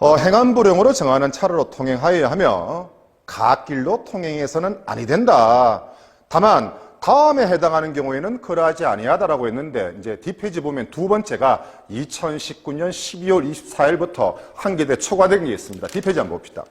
어, 행안부령으로 정하는 차로로 통행하여야 하며 갓길로 통행해서는 아니 된다. 다만 다음에 해당하는 경우에는 그러하지 아니하다라고 했는데 이제 뒷페이지 보면 두 번째가 2019년 12월 24일부터 한계대 초과된 게 있습니다. 뒷페이지 한번 봅시다.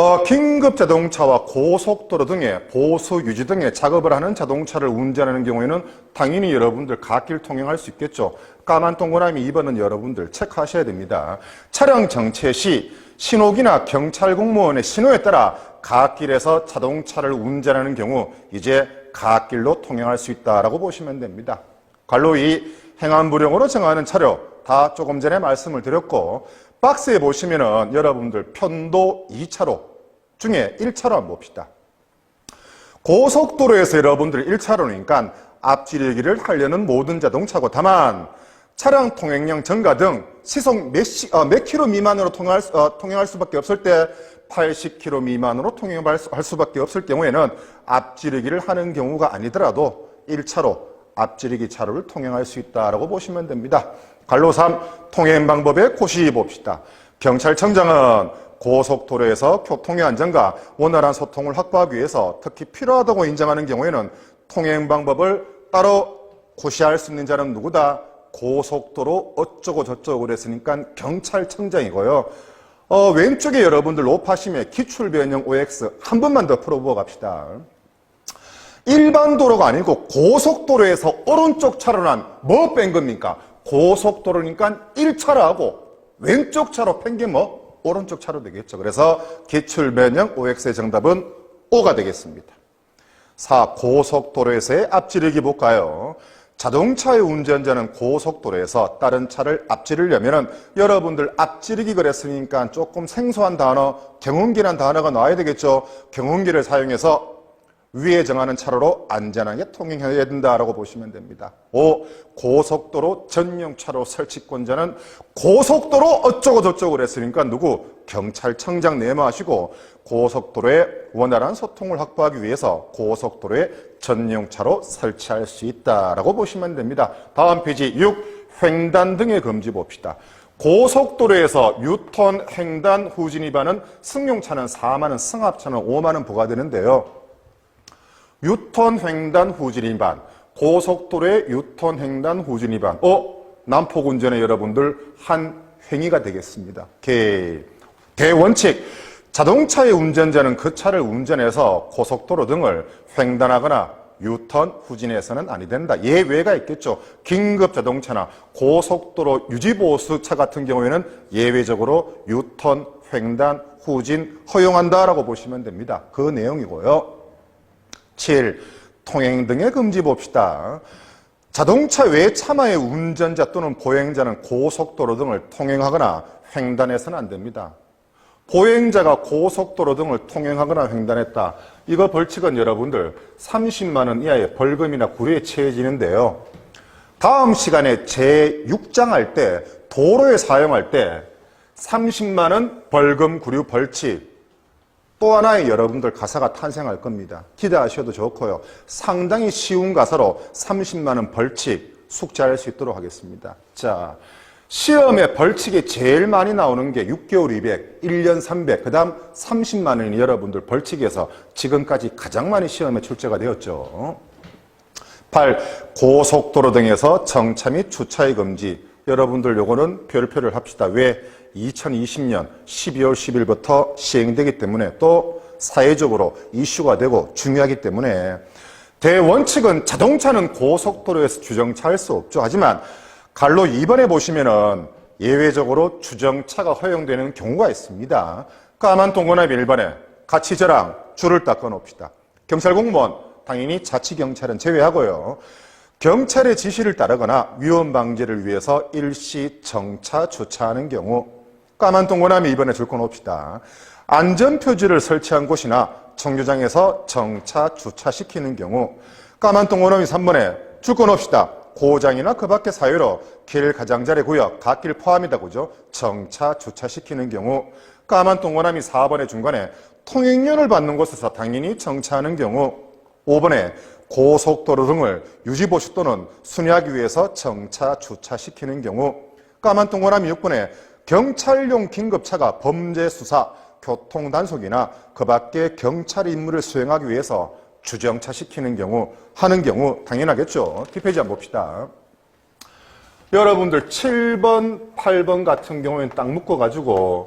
어, 긴급 자동차와 고속도로 등의 보수 유지 등의 작업을 하는 자동차를 운전하는 경우에는 당연히 여러분들 갓길 통행할 수 있겠죠. 까만 동그라미 2번은 여러분들 체크하셔야 됩니다. 차량 정체 시 신호기나 경찰 공무원의 신호에 따라 갓길에서 자동차를 운전하는 경우 이제 갓길로 통행할 수 있다라고 보시면 됩니다. 관로 2 행안부령으로 정하는 차료 다 조금 전에 말씀을 드렸고 박스에 보시면은 여러분들 편도 2차로 중에 1차로 한번 봅시다. 고속도로에서 여러분들 1차로니까 앞지르기를 하려는 모든 자동차고 다만 차량 통행량 증가 등 시속 몇, 시, 어, 몇 킬로 미만으로 통행할, 수- 어, 통행할 수밖에 없을 때 80킬로 미만으로 통행할 수밖에 없을 경우에는 앞지르기를 하는 경우가 아니더라도 1차로 앞지르기 차로를 통행할 수 있다라고 보시면 됩니다. 관로 3 통행 방법에 고시 봅시다. 경찰청장은 고속도로에서 교통의 안전과 원활한 소통을 확보하기 위해서 특히 필요하다고 인정하는 경우에는 통행 방법을 따로 고시할 수 있는 자는 누구다? 고속도로 어쩌고 저쩌고 그랬으니까 경찰청장이고요. 어, 왼쪽에 여러분들 높아심에 기출변형 OX 한 번만 더 풀어보고 갑시다. 일반 도로가 아니고 고속도로에서 오른쪽 차로란 뭐 뺀 겁니까? 고속도로니까 1차로하고 왼쪽 차로 뭐? 오른쪽 차로 되겠죠. 그래서 기출 변형 OX의 정답은 O가 되겠습니다. 4. 고속도로에서의 앞지르기 볼까요? 자동차의 운전자는 고속도로에서 다른 차를 앞지르려면은 여러분들 앞지르기 그랬으니까 조금 생소한 단어, 경운기란 단어가 나와야 되겠죠. 경운기를 사용해서 위에 정하는 차로로 안전하게 통행해야 된다라고 보시면 됩니다. 5. 고속도로 전용 차로 설치권자는 고속도로 어쩌고 저쩌고 그랬으니까 누구? 경찰청장 내마하시고 고속도로에 원활한 소통을 확보하기 위해서 고속도로에 전용 차로 설치할 수 있다라고 보시면 됩니다. 다음 페이지 6. 횡단 등의 금지 봅시다. 고속도로에서 유턴, 횡단, 후진 위반은 승용차는 4만 원, 승합차는 5만 원 부과되는데요. 유턴 횡단 후진 위반 고속도로의 유턴 횡단 후진 위반 어 남포 운전의 여러분들 한 행위가 되겠습니다. 개 대원칙 자동차의 운전자는 그 차를 운전해서 고속도로 등을 횡단하거나 유턴 후진해서는 아니 된다. 예외가 있겠죠. 긴급 자동차나 고속도로 유지보수 차 같은 경우에는 예외적으로 유턴, 횡단, 후진 허용한다라고 보시면 됩니다. 그 내용이고요. 7. 통행 등의 금지 봅시다. 자동차 외 차마의 운전자 또는 보행자는 고속도로 등을 통행하거나 횡단해서는 안 됩니다. 보행자가 고속도로 등을 통행하거나 횡단했다. 이거 벌칙은 여러분들 30만 원 이하의 벌금이나 구류에 처해지는데요. 다음 시간에 제6장 할 때 도로에 사용할 때 30만 원 벌금 구류 벌칙 또 하나의 여러분들 가사가 탄생할 겁니다. 기대하셔도 좋고요. 상당히 쉬운 가사로 30만 원 벌칙 숙지할 수 있도록 하겠습니다. 자, 시험에 벌칙이 제일 많이 나오는 게 6개월 200, 1년 300, 그 다음 30만 원이 여러분들 벌칙에서 지금까지 가장 많이 시험에 출제가 되었죠. 8. 고속도로 등에서 정차 및 주차의 금지. 여러분들 요거는 별표를 합시다. 왜? 2020년 12월 10일부터 시행되기 때문에 또 사회적으로 이슈가 되고 중요하기 때문에 대원칙은 자동차는 고속도로에서 주정차할 수 없죠. 하지만 갈로 2번에 보시면은 예외적으로 주정차가 허용되는 경우가 있습니다. 까만 동그라미 1번에 같이 저랑 줄을 닦아 놓읍시다. 경찰 공무원 당연히 자치경찰은 제외하고요. 경찰의 지시를 따르거나 위험 방지를 위해서 일시 정차 주차하는 경우 까만 동그라미 이번에 줄거 놓읍시다. 안전표지를 설치한 곳이나 정류장에서 정차 주차시키는 경우 까만 동그라미 3번에 줄거 놓읍시다. 고장이나 그 밖의 사유로 길 가장자리 구역, 갓길 포함이다 그죠? 정차 주차시키는 경우 까만 동그라미 4번의 중간에 통행료를 받는 곳에서 당연히 정차하는 경우 5번에 고속도로 등을 유지보수 또는 순회하기 위해서 정차 주차시키는 경우 까만 동그라미 6번에 경찰용 긴급차가 범죄 수사, 교통 단속이나 그 밖에 경찰 임무를 수행하기 위해서 주정차 시키는 경우, 하는 경우 당연하겠죠. 뒷페이지 한번 봅시다. 여러분들 7번, 8번 같은 경우에는 딱 묶어 가지고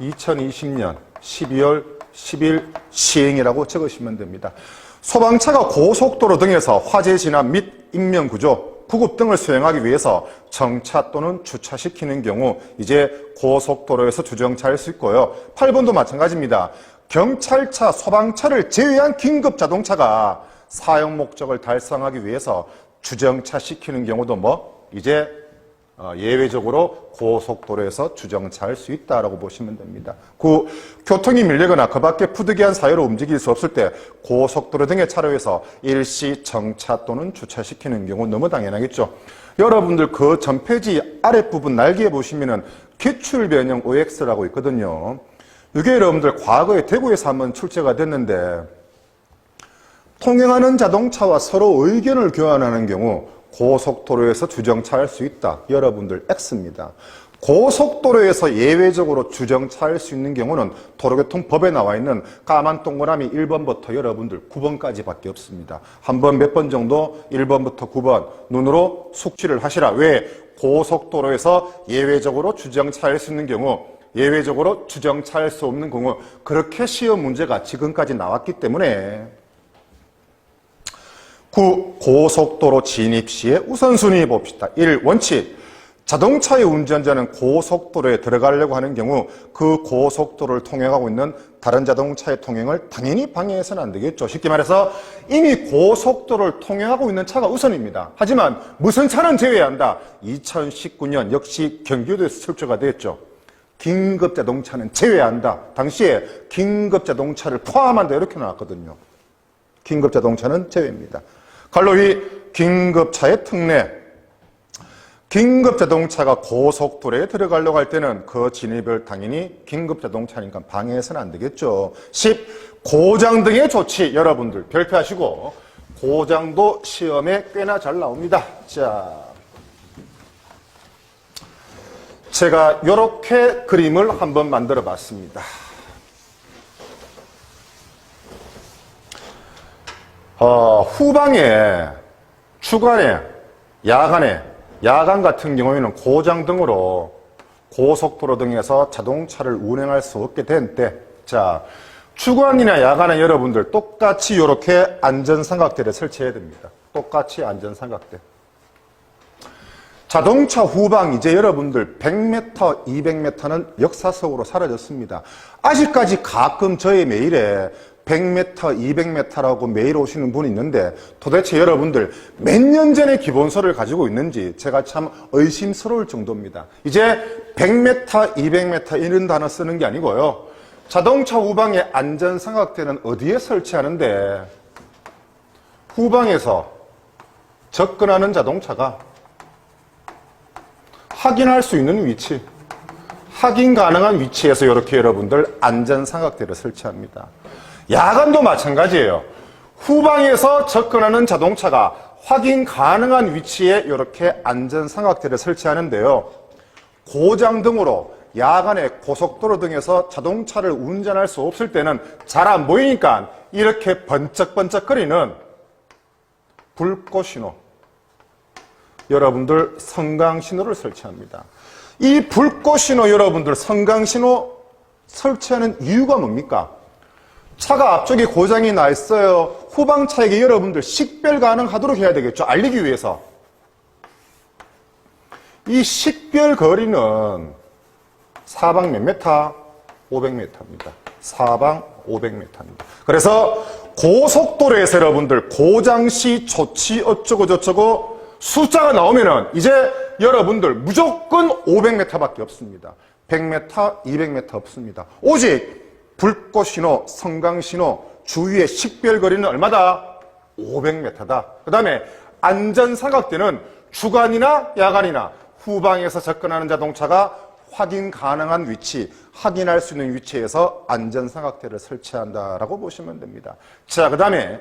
2020년 12월 10일 시행이라고 적으시면 됩니다. 소방차가 고속도로 등에서 화재 진압 및 인명구조, 구급 등을 수행하기 위해서 정차 또는 주차시키는 경우 이제 고속도로에서 주정차할 수 있고요. 8번도 마찬가지입니다. 경찰차, 소방차를 제외한 긴급 자동차가 사용 목적을 달성하기 위해서 주정차 시키는 경우도 뭐 이제 어, 예외적으로 고속도로에서 주정차할 수 있다라고 보시면 됩니다. 그 교통이 밀리거나 그 밖에 부득이한 사유로 움직일 수 없을 때 고속도로 등의 차로에서 일시 정차 또는 주차시키는 경우 너무 당연하겠죠. 여러분들 그 전페이지 아랫부분 날개에 보시면은 기출 변형 OX라고 있거든요. 이게 여러분들 과거에 대구에서 한번 출제가 됐는데 통행하는 자동차와 서로 의견을 교환하는 경우 고속도로에서 주정차할 수 있다. 여러분들 X입니다. 고속도로에서 예외적으로 주정차할 수 있는 경우는 도로교통법에 나와 있는 까만 동그라미 1번부터 여러분들 9번까지밖에 없습니다. 한 번 몇 번 정도 1번부터 9번 눈으로 숙지를 하시라. 왜? 고속도로에서 예외적으로 주정차할 수 있는 경우 예외적으로 주정차할 수 없는 경우 그렇게 시험 문제가 지금까지 나왔기 때문에 9. 고속도로 진입 시에 우선순위 봅시다. 1. 원칙. 자동차의 운전자는 고속도로에 들어가려고 하는 경우 그 고속도로를 통행하고 있는 다른 자동차의 통행을 당연히 방해해서는 안 되겠죠. 쉽게 말해서 이미 고속도로를 통행하고 있는 차가 우선입니다. 하지만 무슨 차는 제외한다. 2019년 역시 경기도에서 출제가 됐죠. 긴급 자동차는 제외한다. 당시에 긴급 자동차를 포함한다. 이렇게 나왔거든요. 긴급 자동차는 제외입니다. 갈로위 긴급차의 특례. 긴급 자동차가 고속도로에 들어가려고 할 때는 그 진입을 당연히 긴급 자동차니까 방해해서는 안 되겠죠. 10. 고장 등의 조치. 여러분들 별표하시고 고장도 시험에 꽤나 잘 나옵니다. 자. 제가 이렇게 그림을 한번 만들어 봤습니다. 어, 후방에, 주간에, 야간에, 야간 같은 경우에는 고장 등으로 고속도로 등에서 자동차를 운행할 수 없게 된 때, 자, 주간이나 야간에 여러분들 똑같이 이렇게 안전삼각대를 설치해야 됩니다. 똑같이 안전삼각대. 자동차 후방 이제 여러분들 100m, 200m는 역사 속으로 사라졌습니다. 아직까지 가끔 저의 메일에 100m, 200m라고 메일 오시는 분이 있는데 도대체 여러분들 몇 년 전에 기본서를 가지고 있는지 제가 참 의심스러울 정도입니다. 이제 100m, 200m 이런 단어 쓰는 게 아니고요. 자동차 후방에 안전삼각대는 어디에 설치하는데 후방에서 접근하는 자동차가 확인할 수 있는 위치, 확인 가능한 위치에서 이렇게 여러분들 안전삼각대를 설치합니다. 야간도 마찬가지예요. 후방에서 접근하는 자동차가 확인 가능한 위치에 이렇게 안전삼각대를 설치하는데요. 고장 등으로 야간에 고속도로 등에서 자동차를 운전할 수 없을 때는 잘 안 보이니까 이렇게 번쩍번쩍거리는 불꽃 신호, 여러분들 성강 신호를 설치합니다. 이 불꽃 신호 여러분들 성강 신호 설치하는 이유가 뭡니까? 차가 앞쪽에 고장이 나 있어요. 후방 차에게 여러분들 식별 가능하도록 해야 되겠죠. 알리기 위해서. 이 식별 거리는 사방 몇 메타? 500m입니다. 사방 500m입니다. 그래서 고속도로에서 여러분들 고장시 조치 어쩌고 저쩌고 숫자가 나오면은 이제 여러분들 무조건 500m밖에 없습니다. 100m, 200m 없습니다. 오직 불꽃 신호, 성강 신호, 주위의 식별 거리는 얼마다? 500m다. 그 다음에 안전사각대는 주간이나 야간이나 후방에서 접근하는 자동차가 확인 가능한 위치, 확인할 수 있는 위치에서 안전 삼각대를 설치한다라고 보시면 됩니다. 자, 그 다음에